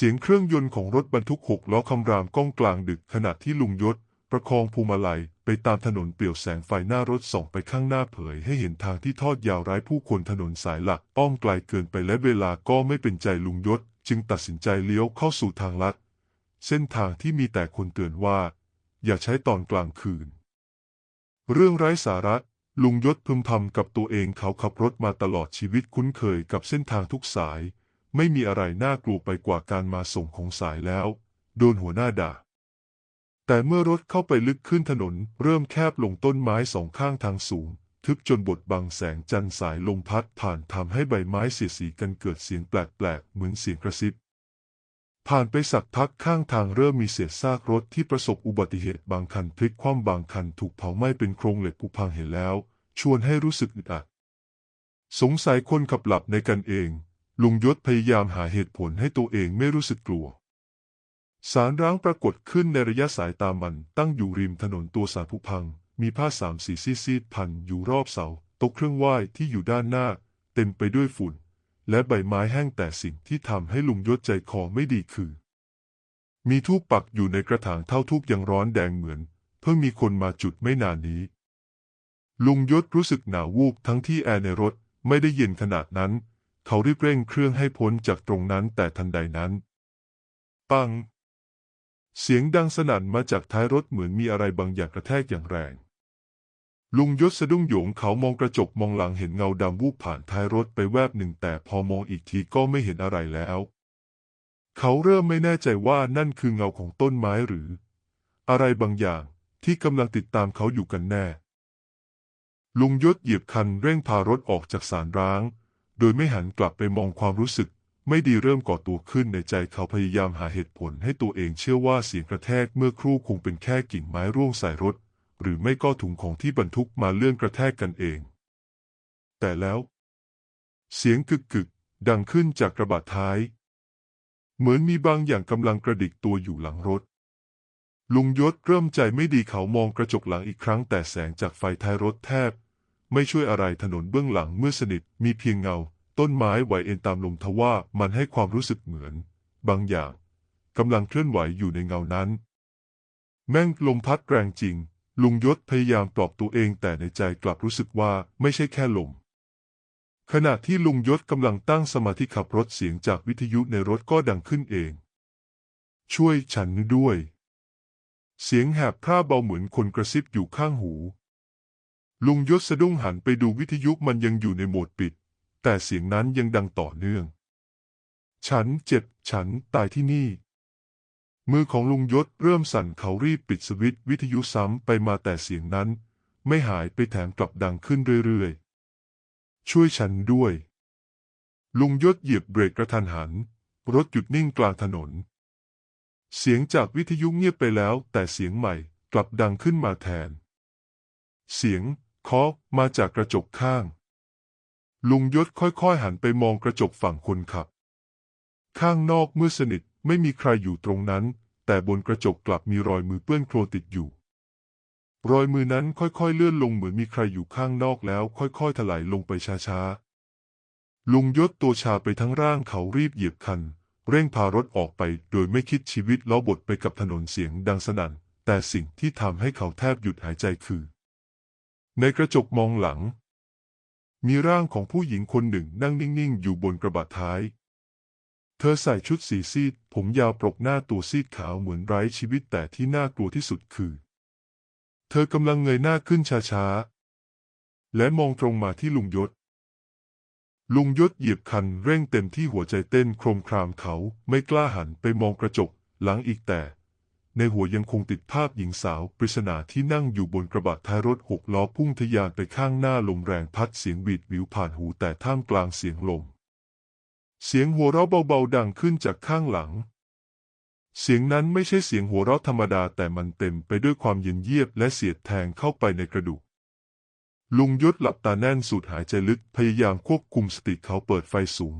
เสียงเครื่องยนต์ของรถบรรทุกหกล้อคำรามก้องกลางดึกขณะที่ลุงยศ ประคองพวงมาลัยไปตามถนนเปลี่ยวแสงไฟหน้ารถส่องไปข้างหน้าเผยให้เห็นทางที่ทอดยาวไร้ผู้คนถนนสายหลัก อ้อมไกลเกินไปและเวลาก็ไม่เป็นใจลุงยศ จึงตัดสินใจเลี้ยวเข้าสู่ทางลัด เส้นทางที่มีแต่คนเตือนว่า อย่าใช้ตอนกลางคืน เรื่องไร้สาระลุงยศพึมพำกับตัวเองเขาขับรถมาตลอดชีวิตคุ้นเคยกับเส้นทางทุกสาย ไม่มีอะไรน่ากลัวไปกว่าการมาส่งของสายแล้ว โดนหัวหน้าด่า แต่เมื่อรถเข้าไปลึกขึ้นถนน เริ่มแคบลงต้นไม้สองข้างทางสูง ทึบจนบดบังแสงจันทร์สายลมพัดผ่านทำให้ใบไม้เสียดสีกันเกิดเสียงแปลกๆ เหมือนเสียงกระซิบ ผ่านไปสักพักข้างทางเริ่มมีเศษซากรถที่ประสบอุบัติเหตุบางคันพลิกคว่ำบางคันถูกเผาไหม้เป็นโครงเหล็กผุพังเห็นแล้ว ชวนให้รู้สึกอึดอัดสงสัยคนขับหลับในกันเอง ลุงยศพยายามหาเหตุผลให้ตัวเองไม่รู้สึกกลัว สารร้างปรากฏขึ้นในระยะสายตามันตั้งอยู่ริมถนนตัวสารผุพัง มีผ้าสามสีซีดๆพันอยู่รอบเสาโต๊ะเครื่องไหว้ที่อยู่ด้านหน้า เต็มไปด้วยฝุ่น และใบไม้แห้งแต่สิ่งที่ทำให้ลุงยศใจคอไม่ดีคือ มีทูบปักอยู่ในกระถางเท่าทูบยังร้อนแดงเหมือน เพิ่งมีคนมาจุดไม่นานนี้ ลุงยศรู้สึกหนาววูบทั้งที่แอร์ในรถไม่ได้เย็นขนาดนั้น เขารีบเร่งเครื่องให้พ้นจากตรงนั้นแต่ทันใดนั้น ปัง เสียงดังสนั่นมาจากท้ายรถเหมือนมีอะไรบางอย่างกระแทกอย่างแรง ลุงยศสะดุ้งโหยงเขามองกระจกมองหลังเห็นเงาดำวูบผ่านท้ายรถไปแวบหนึ่งแต่พอมองอีกทีก็ไม่เห็นอะไรแล้ว เขาเริ่มไม่แน่ใจว่านั่นคือเงาของต้นไม้หรือ อะไรบางอย่างที่กำลังติดตามเขาอยู่กันแน่ ลุงยศเหยียบคันเร่งพารถออกจากสารร้าง โดยไม่หันกลับไปมองความรู้สึก ไม่ดีเริ่มก่อตัวขึ้นในใจเขาพยายามหาเหตุผลให้ตัวเองเชื่อว่าเสียงกระแทกเมื่อครู่คงเป็นแค่กิ่งไม้ร่วงใส่รถ หรือไม่ก็ถุงของที่บรรทุกมาเลื่อนกระแทกกันเอง แต่แล้ว เสียงกึกกึกดังขึ้นจากกระบะท้าย เหมือนมีบางอย่างกำลังกระดิกตัวอยู่หลังรถ ลุงยศเริ่มใจไม่ดีเขามองกระจกหลังอีกครั้งแต่แสงจากไฟท้ายรถแทบ ไม่ช่วยอะไรถนนเบื้องหลังเมื่อสนิทมีเพียงเงา ต้นไม้ไหวเอ็นตามลมทว่ามันให้ความรู้สึกเหมือน บางอย่างกำลังเคลื่อนไหวอยู่ในเงานั้น แม่งลมพัดแรงจริง ลุงยศพยายามปลอบตัวเองแต่ในใจกลับรู้สึกว่าไม่ใช่แค่ลมขณะที่ลุงยศกำลังตั้งสมาธิขับรถเสียงจากวิทยุในรถก็ดังขึ้นเอง ช่วยฉันด้วย เสียงแหบพร่าเบาเหมือนคนกระซิบอยู่ข้างหู ลุงยศสะดุ้งหันไปดูวิทยุมันยังอยู่ในโหมดปิด แต่เสียงนั้นยังดังต่อเนื่อง ฉันเจ็บ ฉันตายที่นี่ มือของลุงยศเริ่มสั่นเขารีบปิดสวิตช์วิทยุซ้ำไปมาแต่เสียงนั้น ไม่หายไปแถมกลับดังขึ้นเรื่อยๆ ช่วยฉันด้วย ลุงยศเหยียบเบรกกระทันหัน รถหยุดนิ่งกลางถนน เสียงจากวิทยุเงียบไปแล้ว แต่เสียงใหม่กลับดังขึ้นมาแทน เสียง เคาะมาจากกระจกข้าง ลุงยศค่อยๆหันไปมองกระจกฝั่งคนขับ ข้างนอกเมืดสนิทไม่มีใครอยู่ตรงนั้น แต่บนกระจกกลับมีรอยมือเปื้อนโคลนติดอยู่ รอยมือนั้นค่อยๆเลื่อนลงเหมือนมีใครอยู่ข้างนอกแล้วค่อยๆถลายลงไปช้าๆ ลุงยศตัวชาไปทั้งร่างเขารีบเหยียบคันเร่งพารถออกไปโดยไม่คิดชีวิตล้อบดไปกับถนนเสียงดังสนั่น แต่สิ่งที่ทำให้เขาแทบหยุดหายใจคือ ในกระจกมองหลัง มีร่างของผู้หญิงคนหนึ่งนั่งนิ่ง ๆ อยู่บนกระบะท้าย เธอใส่ชุดสีซีด ผมยาวปรกหน้าตัวซีดขาวเหมือนไร้ชีวิตแต่ที่น่ากลัวที่สุดคือ เธอกำลังเงยหน้าขึ้นช้า ๆ และมองตรงมาที่ลุงยศ ลุงยศเหยียบคันเร่งเต็มที่หัวใจเต้นโครมครามเขาไม่กล้าหันไปมองกระจกหลังอีกแต่ ในหัวยังคงติดภาพหญิงสาวปริศนาที่นั่งอยู่บนกระบะท้ายรถหกล้อพุ่งทะยานไปข้างหน้าลมแรงพัดเสียงหวีดหวิวผ่านหูแต่ท่ามกลางเสียงลม เสียงหัวเราะเบาๆดังขึ้นจากข้างหลัง เสียงนั้นไม่ใช่เสียงหัวเราะธรรมดาแต่มันเต็มไปด้วยความเย็นเยียบและเสียดแทงเข้าไปในกระดูกลุงยศหลับตาแน่นสูดหายใจลึกพยายามควบคุมสติเขาเปิดไฟสูง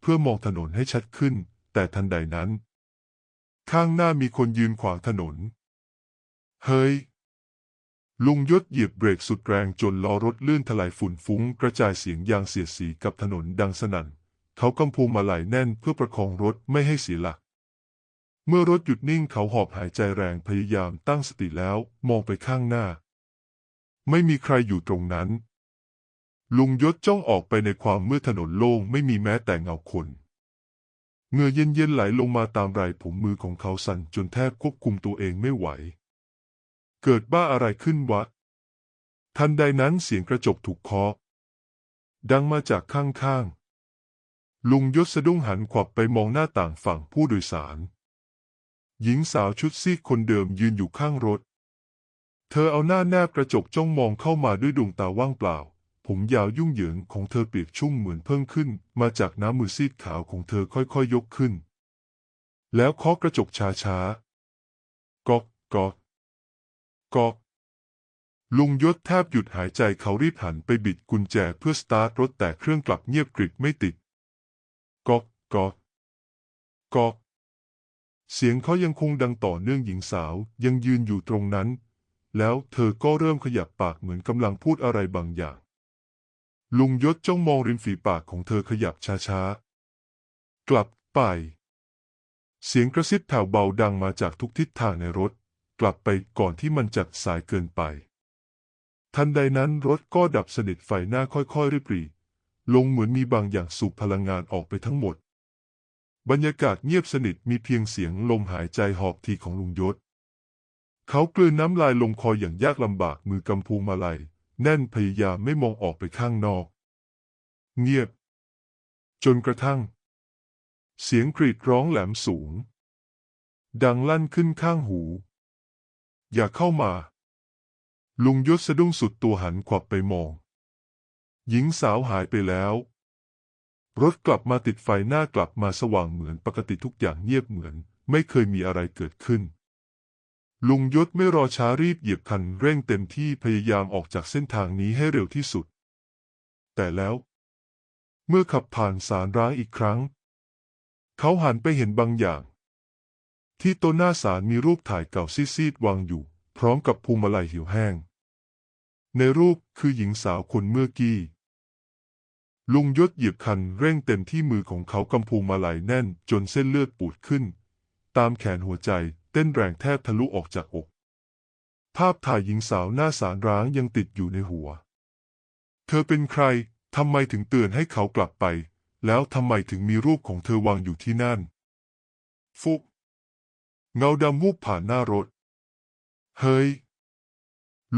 เพื่อมองถนนให้ชัดขึ้น แต่ทันใดนั้น ข้างหน้ามีคนยืนขวางถนน เฮ้ย ลุงยศเหยียบเบรกสุดแรงจนล้อรถเลื่อนถลายฝุ่นฟุ้ง กระจายเสียงยางเสียดสีกับถนนดังสนั่น เขากำพวงมาไหลแน่นเพื่อประคองรถไม่ให้เสียหลัก เมื่อรถหยุดนิ่งเขาหอบหายใจแรงพยายามตั้งสติแล้วมองไปข้างหน้า ไม่มีใครอยู่ตรงนั้น ลุงยศจ้องออกไปในความมืดถนนโล่งไม่มีแม้แต่เงาคน เงื่อเย็นๆไหลลงมาตามไหล่ผมมือของเขาสั่นจนแทบควบคุมตัวเองไม่ไหว เกิดบ้าอะไรขึ้นวะ ทันใดนั้นเสียงกระจกถูกเคาะดังมาจากข้างๆ ลุงยศสะดุ้งหันขวับไปมองหน้าต่างฝั่งผู้โดยสาร หญิงสาวชุดซีดคนเดิมยืนอยู่ข้างรถ เธอเอาหน้าแนบกระจกจ้องมองเข้ามาด้วยดวงตาว่างเปล่า ผมยาวยุ่งเหยิงของเธอเปียกชุ่มเหมือนเพิ่งขึ้น มาจากน้ำมือซีดขาวของเธอค่อยๆยกขึ้น แล้วเคาะกระจกช้าๆก๊อกก๊อกก๊อกลุงยศแทบหยุดหายใจเขารีบหันไปบิดกุญแจเพื่อสตาร์ทรถแต่เครื่องกลับเงียบกริบไม่ติดก๊อกก๊อกก๊อกเสียงเขายังคงดังต่อเนื่องหญิงสาวยังยืนอยู่ตรงนั้น แล้วเธอก็เริ่มขยับปากเหมือนกำลังพูดอะไรบางอย่าง ลุงยศจ้องมองริมฝีปากของเธอขยับช้าๆ กลับไป เสียงกระซิบแผ่วเบาดังมาจากทุกทิศทางในรถ กลับไปก่อนที่มันจะสายเกินไป ทันใดนั้นรถก็ดับสนิทไฟหน้าค่อยๆริบรีลงเหมือนมีบางอย่างสูบพลังงานออกไปทั้งหมด บรรยากาศเงียบสนิทมีเพียงเสียงลมหายใจหอบทีของลุงยศ เขากลืนน้ำลายลงคออย่างยากลำบากมือกำพูมาลัย แน่นพยายามไม่มองออกไปข้างนอก เงียบ จนกระทั่ง เสียงกรีดร้องแหลมสูง ดังลั่นขึ้นข้างหู อย่าเข้ามา ลุงยศสะดุ้งสุดตัวหันขวับไปมอง หญิงสาวหายไปแล้ว รถกลับมาติดไฟหน้ากลับมาสว่างเหมือนปกติทุกอย่างเงียบเหมือน ไม่เคยมีอะไรเกิดขึ้น ลุงยศไม่รอช้ารีบเหยียบคันเร่งเต็มที่พยายามออกจากเส้นทางนี้ให้เร็วที่สุด แต่แล้ว เมื่อขับผ่านสารร้างอีกครั้ง เขาหันไปเห็นบางอย่าง ที่ต้นหน้าสารมีรูปถ่ายเก่าซีดๆวางอยู่ พร้อมกับพวงมาลัยหี่ยวแห้ง ในรูปคือหญิงสาวคนเมื่อกี้ลุงยศเหยียบคันเร่งเต็มที่มือของเขากำพูมาลัยแน่นจนเส้นเลือดปูดขึ้น ตามแขนหัวใจ เต้นแรงแทบทะลุออกจากอก ภาพถ่ายหญิงสาวหน้าสารร้างยังติดอยู่ในหัว เธอเป็นใครทำไมถึงเตือนให้เขากลับไป แล้วทำไมถึงมีรูปของเธอวางอยู่ที่นั่น ฟุก เงาดำวูบผ่านหน้ารถ เฮ้ย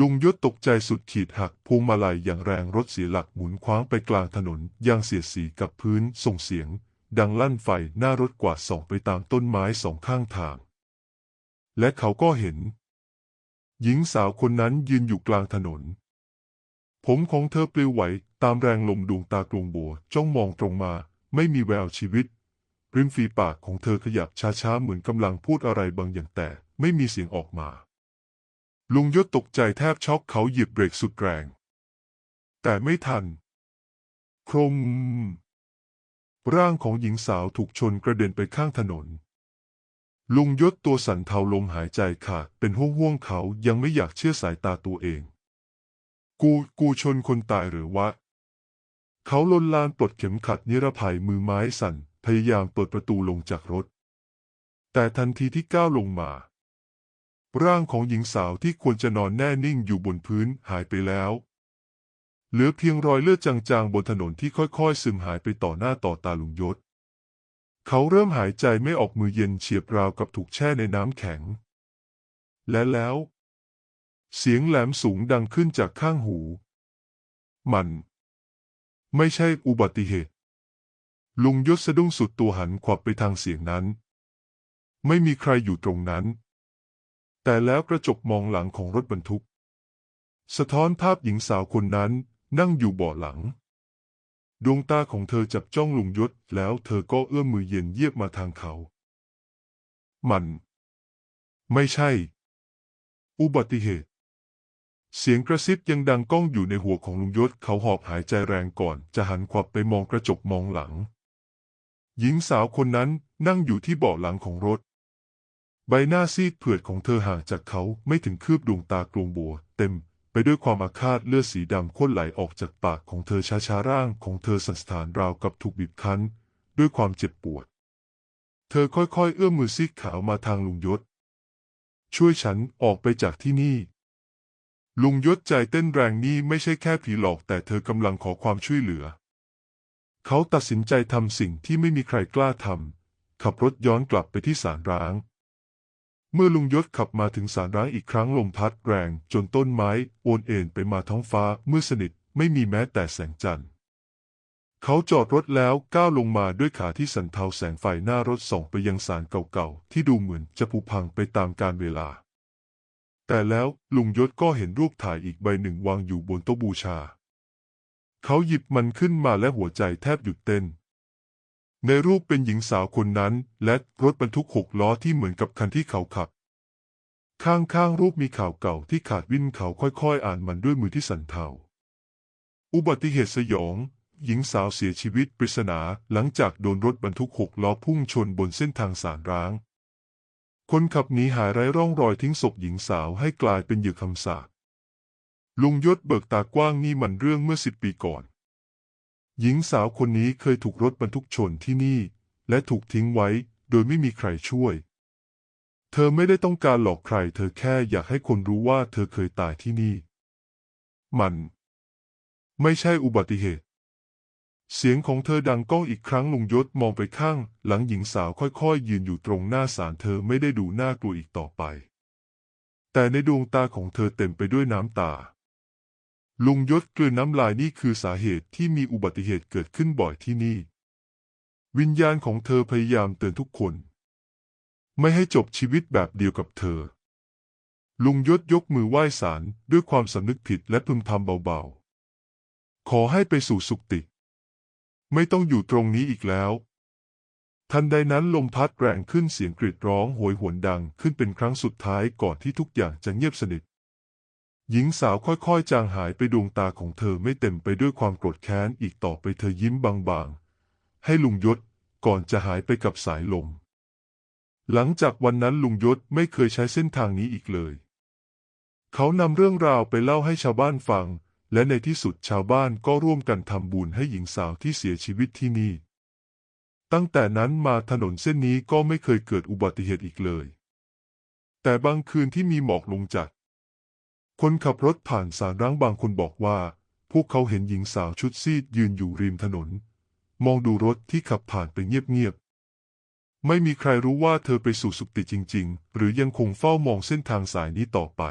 ลุงยศตกใจสุดขีดหักพวงมาลัยอย่างแรงรถเสียหลักหมุนคว้างไปกลางถนนยางเสียดสีกับพื้นส่งเสียง ดังลั่นไฟหน้ารถกวาดส่องไปตามต้นไม้สองข้างทาง และเขาก็เห็น หญิงสาวคนนั้นยืนอยู่กลางถนน ผมของเธอปลิวไหวตามแรงลมดวงตากลวงบัวจ้องมองตรงมา ไม่มีแววชีวิต ริมฝีปากของเธอขยับช้าๆเหมือนกำลังพูดอะไรบางอย่างแต่ไม่มีเสียงออกมา ลุงยศตกใจแทบช็อกเขาเหยียบเบรกสุดแรง แต่ไม่ทัน โครมร่างของหญิงสาวถูกชนกระเด็นไปข้างถนน ลุงยศตัวสั่นเทาลมหายใจขาดเป็นห่วงห่วงเขายังไม่อยากเชื่อสายตาตัวเอง กูกูชนคนตายหรือวะ เขาลนลานปลดเข็มขัดนิรภัยมือไม้สั่น พยายามเปิดประตูลงจากรถ แต่ทันทีที่ก้าวลงมา ร่างของหญิงสาวที่ควรจะนอนแน่นิ่งอยู่บนพื้นหายไปแล้ว เหลือเพียงรอยเลือดจางๆบนถนนที่ค่อยๆ ซึมหายไปต่อหน้าต่อตาลุงยศ เขาเริ่มหายใจไม่ออกมือเย็นเฉียบราวกับถูกแช่ในน้ำแข็ง และแล้ว เสียงแหลมสูงดังขึ้นจากข้างหู มัน ไม่ใช่อุบัติเหตุ ลุงยศสะดุ้งสุดตัวหันขวับไปทางเสียงนั้น ไม่มีใครอยู่ตรงนั้น แต่แล้วกระจกมองหลังของรถบรรทุก สะท้อนภาพหญิงสาวคนนั้นนั่งอยู่เบาะหลัง ดวงตาของเธอจับจ้องลุงยศ แล้วเธอก็เอื้อมมือเย็นเยียบมาทางเขา มัน ไม่ใช่ อุบัติเหตุ เสียงกระซิบยังดังก้องอยู่ในหัวของลุงยศ เขาหอบหายใจแรงก่อน จะหันขวับไปมองกระจกมองหลัง หญิงสาวคนนั้นนั่งอยู่ที่เบาะหลังของรถ ใบหน้าซีดเผือดของเธอห่างจากเขาไม่ถึงคืบดวงตากลวงบัว เต็ม ไปด้วยความอาฆาตเลือดสีดำข้นไหลออกจากปากของเธอช้าๆร่างของเธอสั่นสะท้านราวกับถูกบีบคั้น ด้วยความเจ็บปวด เธอค่อยๆ เอื้อมมือซีกขาวมาทางลุงยศ ช่วยฉันออกไปจากที่นี่ ลุงยศใจเต้นแรงนี่ไม่ใช่แค่ผีหลอกแต่เธอกำลังขอความช่วยเหลือ เขาตัดสินใจทำสิ่งที่ไม่มีใครกล้าทำขับรถย้อนกลับไปที่ศาลร้าง เมื่อลุงยศขับมาถึงศาลร้างอีกครั้งลมพัดแรงจนต้นไม้โอนเอ็นไปมาท้องฟ้ามืดสนิทไม่มีแม้แต่แสงจันทร์ เขาจอดรถแล้วก้าวลงมาด้วยขาที่สันเทาแสงไฟหน้ารถส่องไปยังศาลเก่าๆ ที่ดูเหมือนจะผุพังไปตามกาลเวลา แต่แล้วลุงยศก็เห็นรูปถ่ายอีกใบหนึ่งวางอยู่บนโต๊ะบูชา เขาหยิบมันขึ้นมาและหัวใจแทบหยุดเต้น ในรูปเป็นหญิงสาวคนนั้น และรถบรรทุกหกล้อที่เหมือนกับคันที่เขาขับ ข้างๆรูปมีข่าวเก่าที่ขาดวิ่นเขาค่อยๆ อ่านมันด้วยมือที่สั่นเทาอุบัติเหตุสยอง หญิงสาวเสียชีวิตปริศนาหลังจากโดนรถบรรทุกหกล้อพุ่งชนบนเส้นทางสารร้าง คนขับหนีหายไร้ร่องรอยทิ้งศพหญิงสาวให้กลายเป็นเหยื่อคำสาปลุงยศเบิกตากว้างนี่มันเรื่องเมื่อสิบปีก่อน หญิงสาวคนนี้เคยถูกรถบรรทุกชนที่นี่ และถูกทิ้งไว้โดยไม่มีใครช่วย เธอไม่ได้ต้องการหลอกใคร เธอแค่อยากให้คนรู้ว่าเธอเคยตายที่นี่ มัน ไม่ใช่อุบัติเหตุ เสียงของเธอดังก้องอีกครั้งลุงยศมองไปข้าง หลังหญิงสาวค่อยๆ ยืนอยู่ตรงหน้าศาลเธอไม่ได้ดูน่ากลัวอีกต่อไป แต่ในดวงตาของเธอเต็มไปด้วยน้ำตา ลุงยศกลืนน้ำลายนี่คือสาเหตุที่มีอุบัติเหตุเกิดขึ้นบ่อยที่นี่ วิญญาณของเธอพยายามเตือนทุกคน ไม่ให้จบชีวิตแบบเดียวกับเธอ ลุงยศยกมือไหว้ศาลด้วยความสำนึกผิดและพึมพำเบาๆ ขอให้ไปสู่สุคติ ไม่ต้องอยู่ตรงนี้อีกแล้ว ทันใดนั้นลมพัดแรงขึ้นเสียงกรีดร้องโหยหวนดังขึ้นเป็นครั้งสุดท้ายก่อนที่ทุกอย่างจะเงียบสนิท หญิงสาวค่อยๆ จางหายไปดวงตาของเธอไม่เต็มไปด้วยความโกรธแค้นอีกต่อไปเธอยิ้มบางๆ ให้ลุงยศก่อนจะหายไปกับสายลม หลังจากวันนั้นลุงยศไม่เคยใช้เส้นทางนี้อีกเลย เขานำเรื่องราวไปเล่าให้ชาวบ้านฟัง และในที่สุดชาวบ้านก็ร่วมกันทำบุญให้หญิงสาวที่เสียชีวิตที่นี่ ตั้งแต่นั้นมาถนนเส้นนี้ก็ไม่เคยเกิดอุบัติเหตุอีกเลย แต่บางคืนที่มีหมอกลงจัด คนขับรถผ่านสารร้างบางคนบอกว่า พวกเขาเห็นหญิงสาวชุดซีดยืนอยู่ริมถนน มองดูรถที่ขับผ่านไปเงียบๆ ไม่มีใครรู้ว่าเธอไปสู่สุคติจริง ๆ หรือยังคงเฝ้ามองเส้นทางสายนี้ต่อไป